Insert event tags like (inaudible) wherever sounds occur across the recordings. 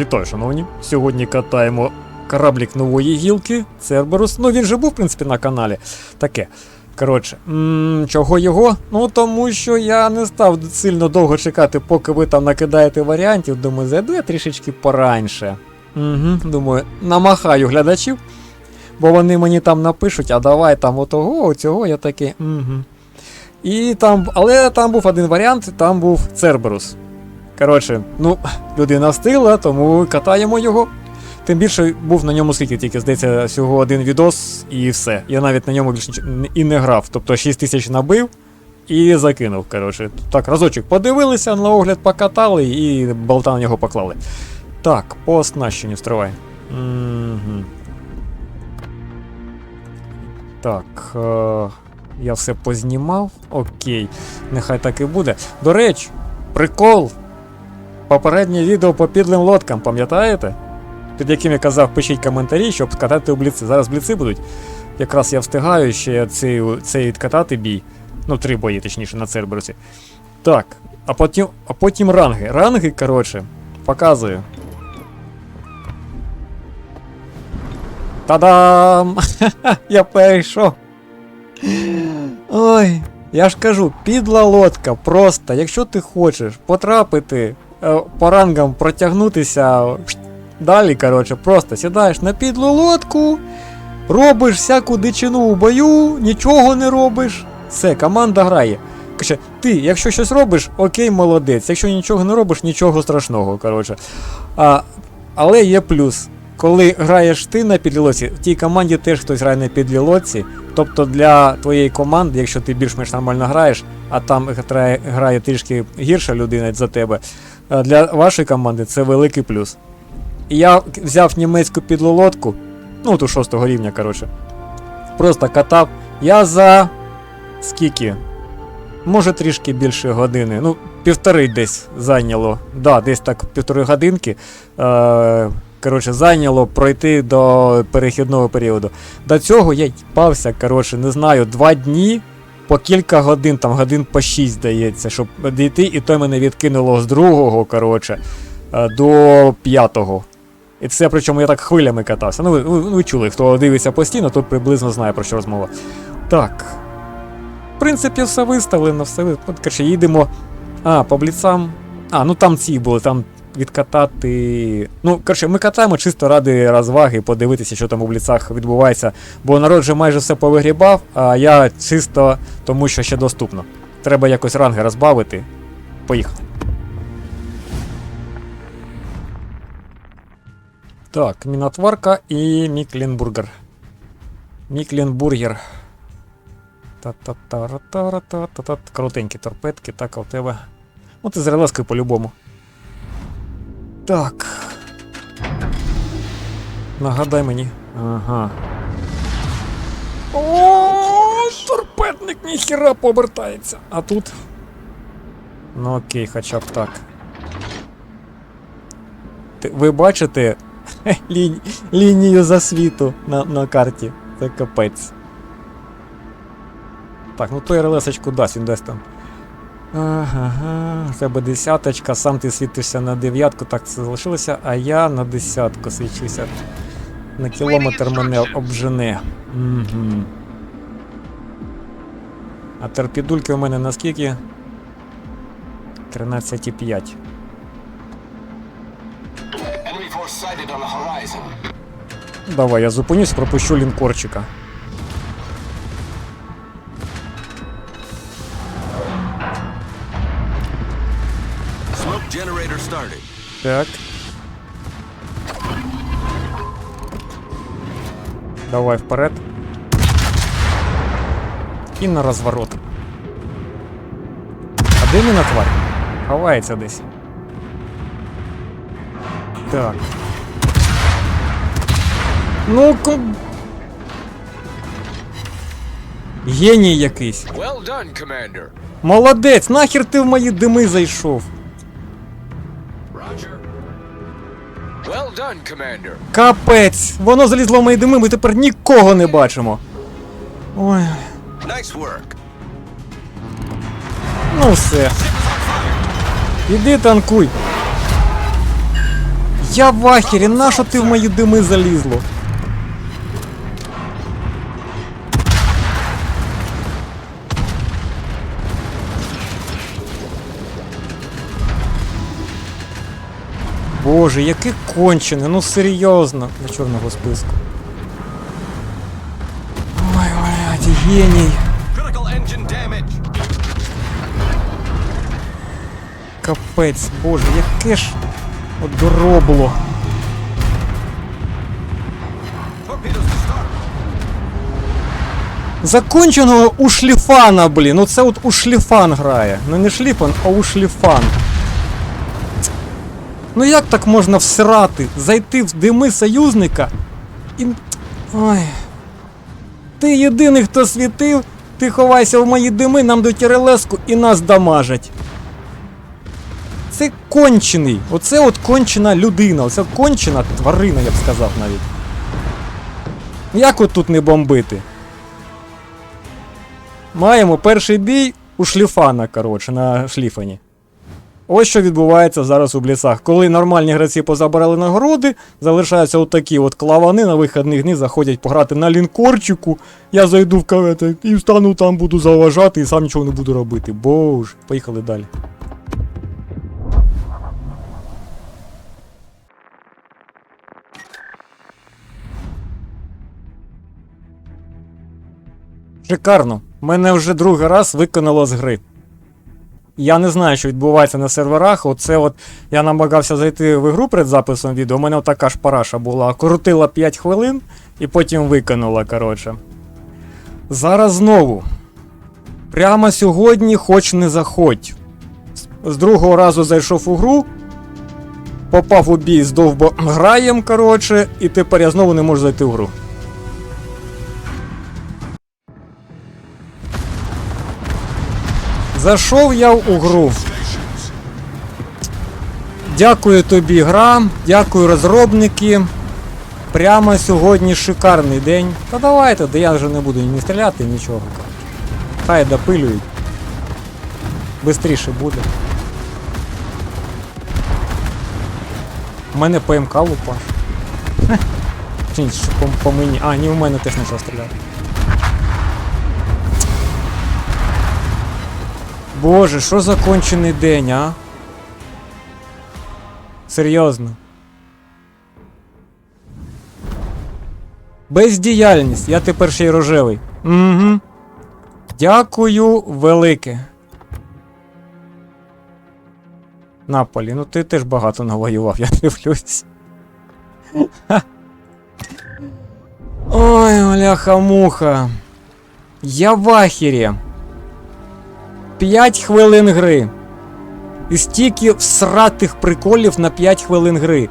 Вітаю, шановні. Сьогодні катаємо кораблік нової гілки Церберус. Ну він же був, в принципі, на каналі. Таке. Коротше, м, чого його? Ну тому що я не став сильно довго чекати, поки ви там накидаєте варіантів. Думаю, зайду я трішечки пораньше. Угу, думаю, намахаю глядачів, бо вони мені там напишуть, а давай там отого, цього, я такий. Угу. І там, але там був один варіант, там був Церберус. Коротше, ну, людина встигла, тому катаємо його. Тим більше був на ньому скільки тільки, здається, всього один відос і все. Я навіть на ньому більше і не грав. Тобто 6 тисяч набив і закинув. Коротше. Так, разочок подивилися, на огляд покатали і болта на нього поклали. Так, по оснащенню стривай. Угу. Так. Е- я все познімав. Окей. Нехай так і буде. До речі, прикол. Попереднє відео по підлим лодкам, пам'ятаєте? Під яким я казав, пишіть коментарі, щоб скатати у бліци. Зараз бліци будуть. Якраз я встигаю ще цей, цей відкатати бій. Ну, три бої, точніше, на Церберусі. Так, а потім, а потім ранги. Ранги, коротше, показую. Та-дам! (laughs) я перейшов. Ой, я ж кажу, підла лодка, просто, якщо ти хочеш потрапити по рангам протягнутися далі, коротше, просто сідаєш на підлу лодку, робиш всяку дичину у бою, нічого не робиш. Все, команда грає. Каже, ти, якщо щось робиш, окей, молодець. Якщо нічого не робиш, нічого страшного. коротше. А, але є плюс. Коли граєш ти на підлілоці, в тій команді теж хтось грає на підлілоці. Тобто для твоєї команди, якщо ти більш-менш нормально граєш, а там грає, трішки гірша людина за тебе, е, для вашої команди це великий плюс. І я взяв німецьку підлолодку, ну ту шостого рівня, коротше. Просто катав. Я за скільки? Може трішки більше години. Ну, півтори десь зайняло. Да, десь так півтори годинки. Е, коротше, зайняло пройти до перехідного періоду. До цього я їбався, коротше, не знаю, два дні по кілька годин, там годин по 6, здається, щоб дійти, і то мене відкинуло з другого, коротше, е, до п'ятого. І це причому я так хвилями катався. Ну, ви, ви, чули, хто дивиться постійно, то приблизно знає про що розмова. Так. В принципі, все виставлено, все. ви- От, коротше, їдемо. А, по бліцам. А, ну там ці були, там відкатати. Ну, коротше, ми катаємо чисто ради розваги, подивитися, що там у бліцах відбувається. Бо народ вже майже все повигрібав, а я чисто тому, що ще доступно. Треба якось ранги розбавити. Поїхали. Так, Мінотварка і Мікленбургер. Мікленбургер. Та-та-та-ра-та-ра-та-та-та. Коротенькі торпедки, так, у тебе. Ну, ти з релескою по-любому. Так. Нагадай мені. Ага. О, торпедник ніхіра повертається. А тут. Ну окей, хоча б так. Ви бачите (laughs) лі... лінію засвіту на, на карті. Це капець. Так, ну той РЛС-очку дасть, він дасть там. Ага, тебе десяточка, сам ти світишся на дев'ятку, так це залишилося, а я на десятку свічуся. На кілометр мене обжене. Угу. А торпідульки у мене наскільки? 13,5. Enemy force sighted on the horizon. Давай, я зупинюсь, пропущу лінкорчика. Generator started. Так. Давай вперед. І на розворот. А де міна тварь? Ховається десь. Так. Ну ку. Геній якийсь. Well done, Commander. Молодець, нахер ти в мої дими зайшов. Капець! Воно залізло в мої дими, ми тепер нікого не бачимо. Ой, ну все. Іди танкуй. Я в ахері, нащо ти в мої дими залізло? Боже, яке кончене, ну серйозно для чорного списку. Ой, блядь, геній. Капець, боже, яке ж от доробло. Torpedoes to start. Законченого у шліфана, блін. Ну це от у шліфан грає. Ну не шліфан, а у шліфан. Ну як так можна всирати, зайти в дими союзника і. Ой. Ти єдиний, хто світив, ти ховайся в мої дими, нам до Тірелеску і нас дамажать. Це кончений. Оце от кончена людина, оце кончена тварина, я б сказав навіть. Як от тут не бомбити? Маємо перший бій у шліфана, коротше, на шліфані. Ось що відбувається зараз у блісах. Коли нормальні гравці позабирали нагороди, залишаються отакі от клавани на вихідних дні, заходять пограти на лінкорчику. Я зайду в кавети і встану там, буду заважати і сам нічого не буду робити. Боже, поїхали далі. Шикарно. Мене вже другий раз виконало з гри. Я не знаю, що відбувається на серверах. Оце от я намагався зайти в ігру перед записом відео. У мене така ж параша була. Крутила 5 хвилин і потім виконала, коротше. Зараз знову. Прямо сьогодні, хоч не заходь. З другого разу зайшов у гру. Попав у бій з довбограєм, коротше, і тепер я знову не можу зайти в гру. Зайшов я у гру. Дякую тобі, гра, дякую розробники. Прямо сьогодні шикарний день. Та давайте, да я вже не буду ні стріляти, нічого. Хай допилюють. Бистріше буде. У мене ПМК лупаш. Хе. Чи по, по мені. А, ні, у мене теж почав стріляти. Боже, що за кончений день, а? Серйозно. Бездіяльність, я тепер ще й рожевий. Угу. Дякую велике. Наполі, ну ти теж багато навоював, (laughs) я дивлюсь. Ой, бляха-муха. Я в ахері. 5 хвилин гри. І стільки всратих приколів на 5 хвилин гри.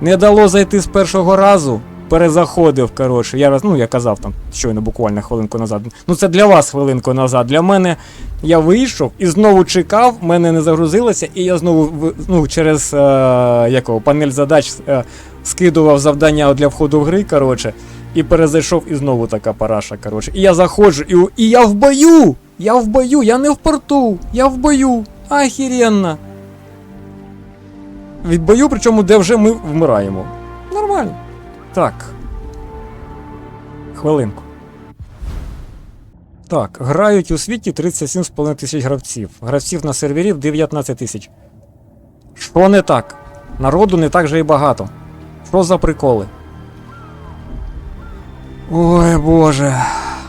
Не дало зайти з першого разу. Перезаходив, коротше. Я ну я казав там щойно буквально хвилинку назад. Ну це для вас хвилинку назад. Для мене я вийшов і знову чекав, в мене не загрузилося, і я знову ну, через е, якого, панель задач е, скидував завдання для входу в гри, коротше, і перезайшов, і знову така параша, коротше. І я заходжу, і, і я в бою! Я в бою, я не в порту, я в бою. Ахіренно. Від бою, причому де вже ми вмираємо. Нормально. Так. Хвилинку. Так, грають у світі 37,5 тисяч гравців. Гравців на серверів 19 тисяч. Що не так? Народу не так же і багато. Що за приколи? Ой боже.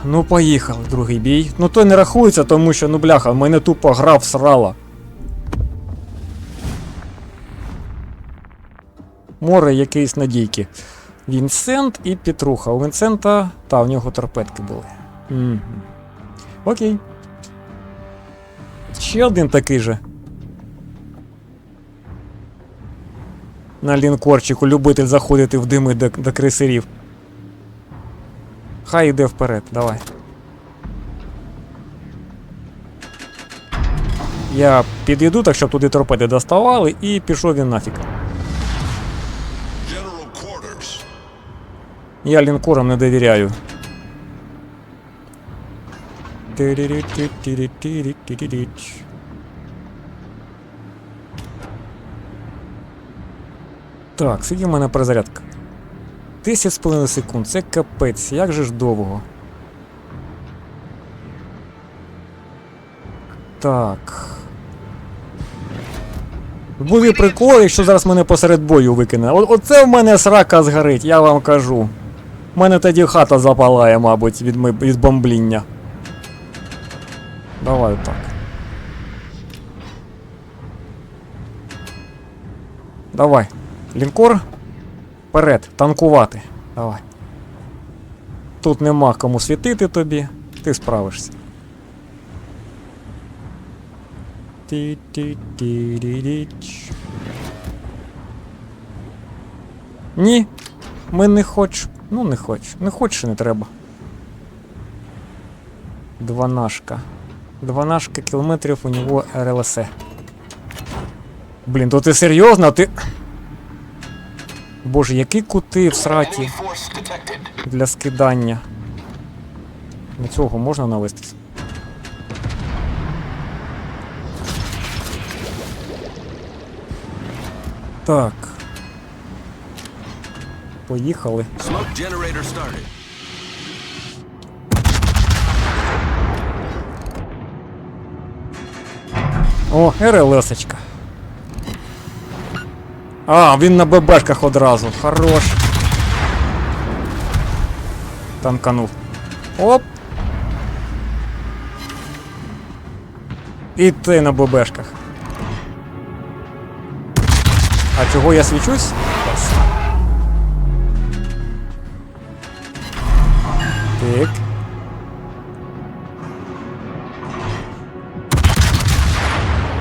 Ну, поїхали, другий бій. Ну той не рахується, тому що, ну бляха, мене тупо гра всрала. Море якоїсь надійки. Вінсент і Петруха. У Вінсента. Та, у нього торпедки були. Угу. Окей. Ще один такий же. На лінкорчику любитель заходити в дими до, до крейсерів. Хай йде вперед, давай. Я підійду, так щоб туди торпеди доставали, і пішов він нафіг. General quarters. Я лінкорам не довіряю. Тирирі-тирі-тирі-тирі-тирі-тирі. Так, скільки в мене перезарядка? 10,5 секунд, це капець, як же ж довго. Так. Буде прикол, якщо зараз мене посеред бою викине. О- оце в мене срака згорить, я вам кажу. У мене тоді хата запалає, мабуть, від, від бомбління. Давай так. Давай. Лінкор. Вперед, танкувати. Давай. Тут нема кому світити тобі, ти справишся. Ті-ті-ті-ді-діч. Ні, ми не хоч. Ну, не хоч. Не хочеш, не треба. Дванашка. Дванашка кілометрів у нього РЛС. Блін, то ти серйозно? Ти. Боже, які кути в сраті для скидання. На цього можна навестись? Так. Поїхали. О, РЛСочка. А, він на ББшках одразу. Хорош. Танканув. Оп. І ти на ББшках. А чого я свічусь? Так.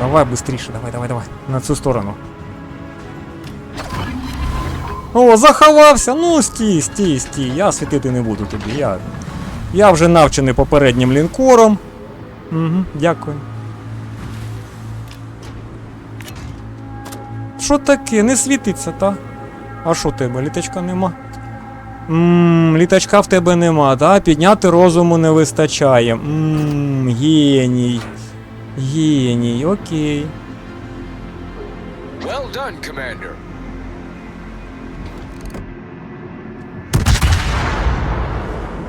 Давай быстріше, давай, давай, давай. На цю сторону. О, заховався! Ну стій, стій, стій. Я світити не буду тобі. Я. Я вже навчений попереднім лінкором. Угу, дякую. Що таке? Не світиться, та? А що тебе? Літачка нема? Ммм, літачка в тебе нема, та? Підняти розуму не вистачає. Ммм, геній. Геній, окей. Well done, Commander.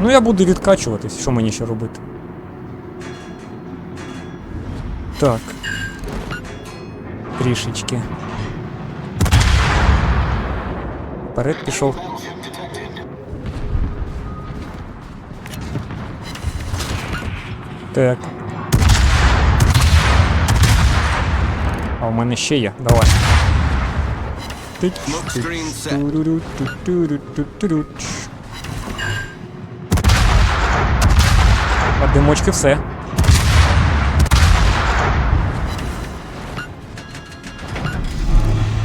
Ну я буду відкачуватись, що мені ще робити? Так. Трішечки. Вперед пішов. Так. А у мене ще є. Давай. Тич, Димочки все.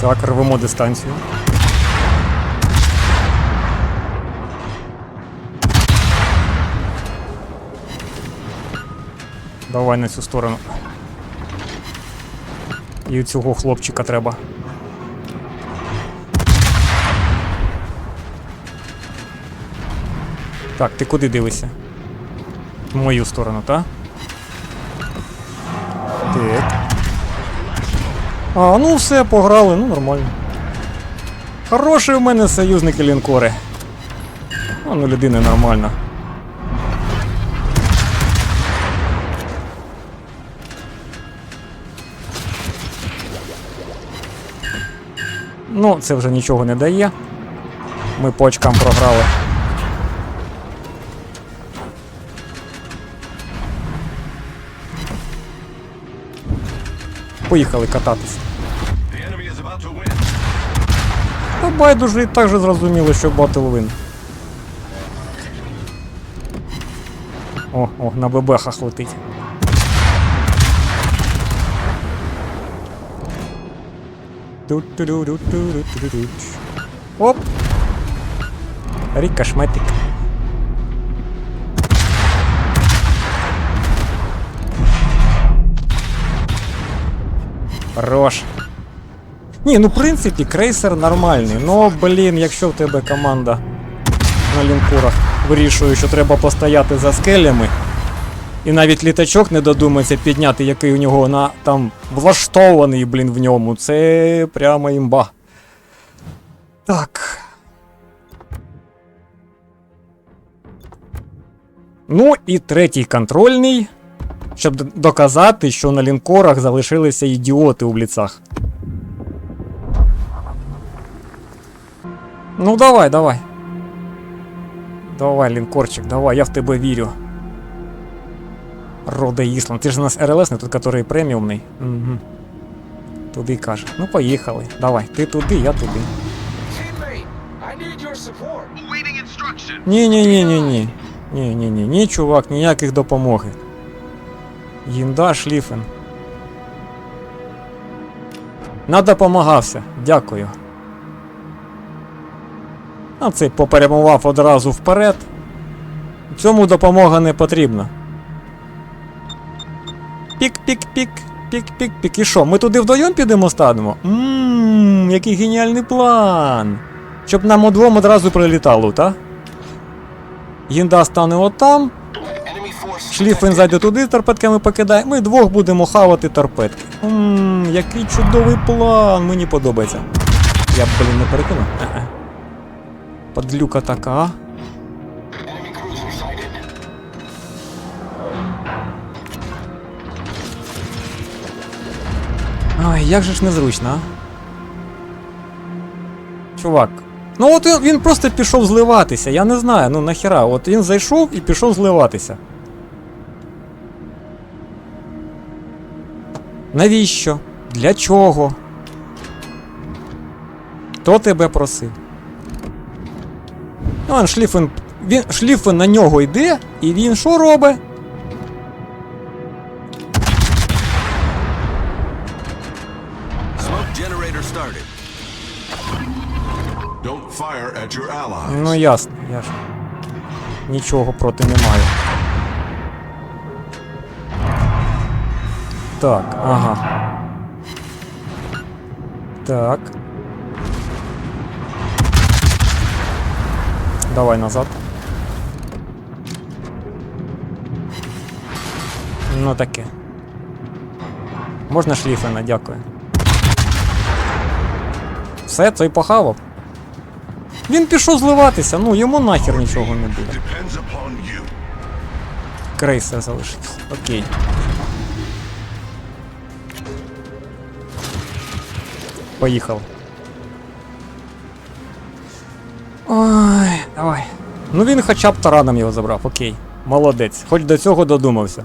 Так, рвемо дистанцію. Давай на цю сторону. І цього хлопчика треба. Так, ти куди дивишся? В мою сторону, так? Так. А, ну все, пограли, ну нормально. Хороші в мене союзники лінкори. А, ну людина нормальна. Ну, це вже нічого не дає. Ми по очкам програли. Поїхали кататись. Та байдуже і так же зрозуміло, що батл вин. О, о, на бебехах летить. Оп! Рикошметик. Хорош. Ні, ну в принципі, крейсер нормальний. Ну, блін, якщо в тебе команда на лінкурах вирішує, що треба постояти за скелями, і навіть літачок не додумається підняти, який у нього на там влаштований, блін, в ньому. Це прямо імба. Так. Ну і третій контрольний, щоб доказати, що на лінкорах залишилися ідіоти у бліцах. Ну давай, давай. Давай, лінкорчик, давай, я в тебе вірю. Рода Ісланд. Ти ж у нас РЛС, не тут, який преміумний. Угу. Туди каже. Ну, поїхали. Давай, ти туди, я туди. Teammate, I need your support. Awaiting instruction. Ні, ні, ні, ні, ні. Ні, ні, ні, ні, чувак, ніяких допомоги. Їнда шліфен. Надопомагався. Дякую. А цей поперемував одразу вперед. Цьому допомога не потрібна. Пік-пік-пік, пік-пік-пік. І що, ми туди вдвоєм підемо станемо? Ммм, який геніальний план. Щоб нам удвом одразу прилітало, та? Гінда стане отам, Force. шліфен зайде туди, торпедками покидає. Ми двох будемо хавати торпедки. Ммм, який чудовий план, мені подобається. Я б, блін, не перекинув. (laughs) Подлюка така. а? Ой, як же ж незручно, а? Чувак. Ну от він, він просто пішов зливатися, я не знаю, ну нахіра. От він зайшов і пішов зливатися. Навіщо? Для чого? Хто тебе просив? Ну, шліфен. Він шліфен на нього йде, і він що робить? Smoke generator started. Don't fire at your allies. Ну ясно, я ж нічого проти не маю. Так, ага. Так. Давай назад. Ну таке. Можна шліфена, дякую. Все, той похавав. Він пішов зливатися, ну йому нахер нічого не буде. Крейсер залишився. Окей. Поїхав. Ой, давай. Ну він хоча б тараном його забрав, окей. Молодець, хоч до цього додумався.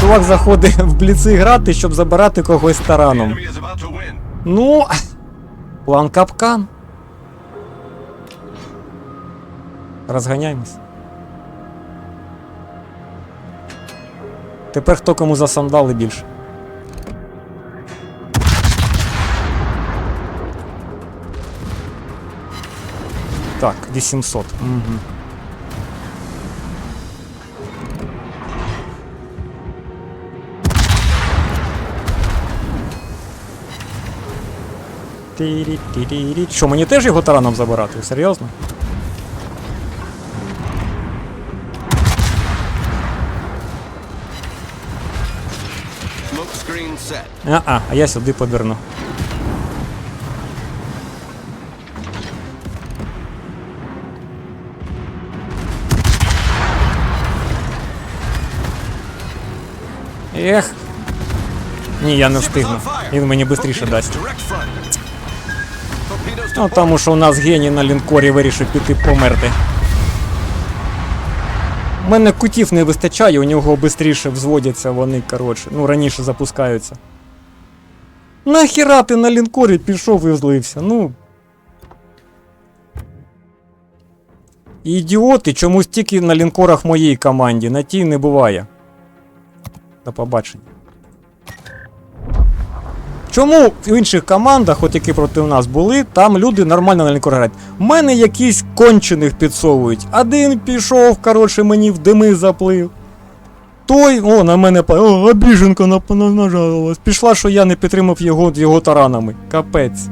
Чувак заходить в бліци грати, щоб забирати когось тараном. Ну. План капкан. Розганяємось. Тепер хто кому засандали більше. Так, 800. Угу. Тірі-тірі-рі. Що, мені теж його тараном забирати? Серйозно? Set. А-а, а я сюди поверну. Ех. Ні, я не встигну. Він мені швидше дасть. Ну, тому що у нас геній на лінкорі вирішив піти померти. У мене кутів не вистачає, у нього швидше взводяться вони, коротше, ну раніше запускаються. Нахіра ти на лінкорі пішов і злився, ну. Ідіоти чомусь тільки на лінкорах моїй команді, на тій не буває. До побачення. Чому в інших командах, от які проти нас були, там люди нормально на лінкор грають? Мене якісь кончених підсовують. Один пішов, коротше, мені в дими заплив. Той, о, на мене обіженка на, на, нажалилась. Пішла, що я не підтримав його його таранами. Капець.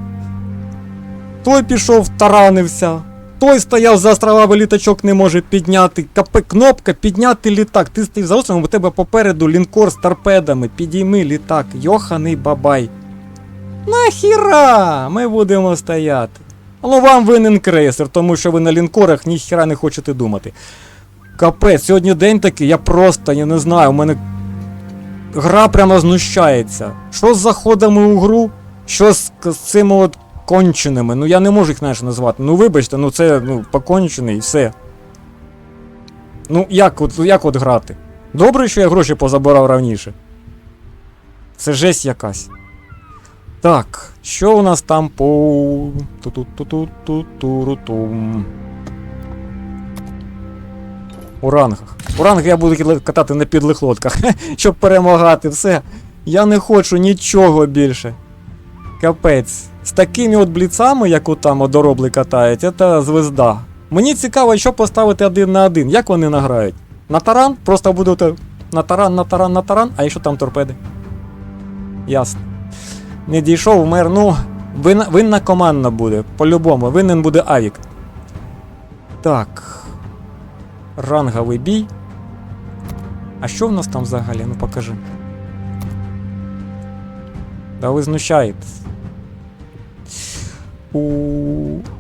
Той пішов, таранився. Той стояв за островами літачок, не може підняти. Капе, кнопка підняти літак. Ти стоїв за островом, у тебе попереду лінкор з торпедами. Підійми літак. Йоханий бабай. Нахіра? Ми будемо стояти. Ну вам винен крейсер, тому що ви на лінкорах ніхіра не хочете думати. Капець, сьогодні день такий, я просто я не знаю, у мене гра прямо знущається. Що з заходами у гру, що з, з цими от конченими. Ну я не можу їх знаєш, назвати. Ну вибачте, ну це ну, покончений і все. Ну як от, як от грати? Добре, що я гроші позабирав раніше. Це жесть якась. Так, що у нас там по. У рангах. У рангах я буду катати на підлих лодках, (laughs) щоб перемагати. Все. Я не хочу нічого більше. Капець. З такими от бліцами, як от там одоробли катають, це звезда. Мені цікаво, що поставити один на один. Як вони награють? На таран? Просто буду те- на таран, на таран, на таран, а якщо там торпеди? Ясно. Не дійшов, умер, ну. Винна, винна командна буде. По-любому. Винен буде Авік. Так. Ранговий бій. А що в нас там взагалі? Ну покажи. Да ви знущаєтесь. У...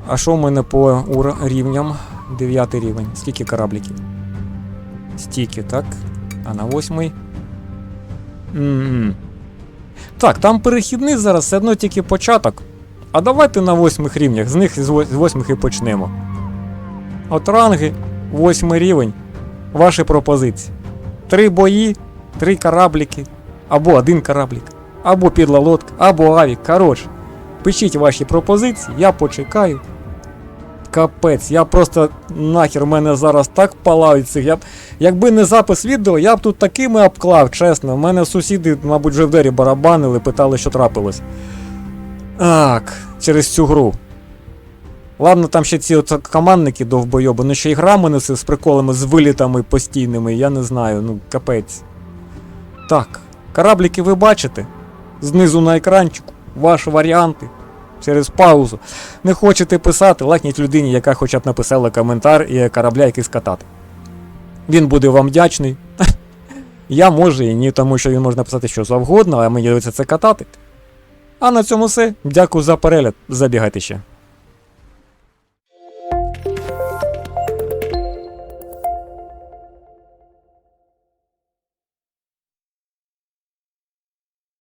А що в мене по рівням? Дев'ятий рівень. Скільки корабліків? Стільки, так? А на восьмий. Так, там перехідний зараз все одно тільки початок. А давайте на восьмих рівнях, з них з восьмих і почнемо. От ранги, восьмий рівень. Ваші пропозиції. Три бої, три корабліки, або один кораблік, або підла лодка, або авік. Коротше, пишіть ваші пропозиції, я почекаю. Капець, я просто нахер мене зараз так палають цих. Я якби не запис відео, я б тут такими обклав, чесно. У мене сусіди, мабуть, вже в двері барабанили, питали, що трапилось. Так, через цю гру. Ладно, там ще ці от командники довбойоби, ну ще й гра мене з приколами, з вилітами постійними, я не знаю, ну капець. Так, корабліки ви бачите? Знизу на екранчику. Ваші варіанти. Через паузу. Не хочете писати, лайкніть людині, яка хоча б написала коментар і корабля якийсь катати. Він буде вам вдячний. (laughs) Я може і ні, тому що він може написати що завгодно, а мені доведеться це катати. А на цьому все. Дякую за перегляд. Забігайте ще.